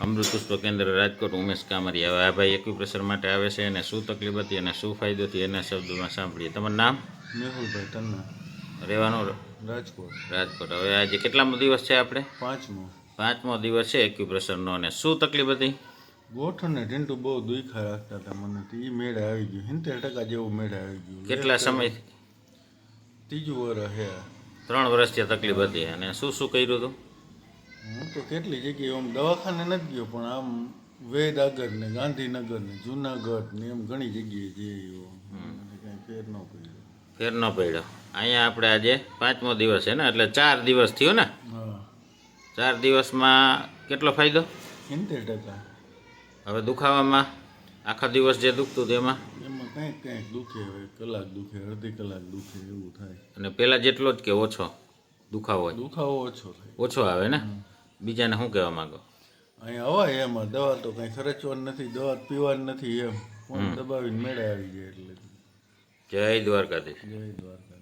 અમૃત પુષ્પ કેન્દ્ર રાજકોટ ઉમેશ કામરિયા હવે આ ભાઈ એક્યુપ્રેશર માટે આવે છે અને શું તકલીફ હતી અને શું ફાયદો થયો એના શબ્દોમાં સાંભળીએ. તમારું નામ? મેહુલભાઈ તન્ના. રહેવાનું રાજકોટ. રાજકોટ. હવે આજે કેટલામો દિવસ છે આપણે? પાંચમો. પાંચમો દિવસ છે એક્યુપ્રેશરનો અને શું તકલીફ હતી? ગોઠણ ને ઢીંટું બહુ દુખા રાખતા હતા મને તો. એ મેળ આવી ગયું. સિત્તેર ટકા જેવું મેળ આવી ગયું. કેટલા સમય? ત્રીજું વર્ષ હે. ત્રણ વર્ષથી તકલીફ હતી. અને શું શું કર્યું હતું? હું તો કેટલી જગ્યાએ આમ દવાખાને નથી ગયો પણ આમ વેદ આગળ ને ગાંધીનગર ને જુનાગઢ ને એમ ઘણી જગ્યાએ જઈ કાંઈ ફેર ન પડ્યો. ફેર ન પડ્યો. અહીંયા આપણે આજે પાંચમો દિવસ છે ને એટલે ચાર દિવસ થયો ને? ચાર દિવસમાં કેટલો ફાયદો? સિત્તેર ટકા. હવે દુખાવામાં? આખા દિવસ જે દુખતું હતું એમાં? કંઈક કંઈક દુખે હોય કલાક દુખે અડધી કલાક દુખે એવું થાય. અને પહેલાં જેટલો જ કે ઓછો દુખાવો દુખાવો ઓછો થાય. ઓછો આવે ને? બીજાને શું કહેવા માંગો? અહીંયા હોય એમાં દવા તો કંઈ ખર્ચવાની નથી દવા પીવાની નથી એમ. ફોન દબાવીને મેળે આવી જાય એટલે. જય દ્વારકાધીશ. જય દ્વારકા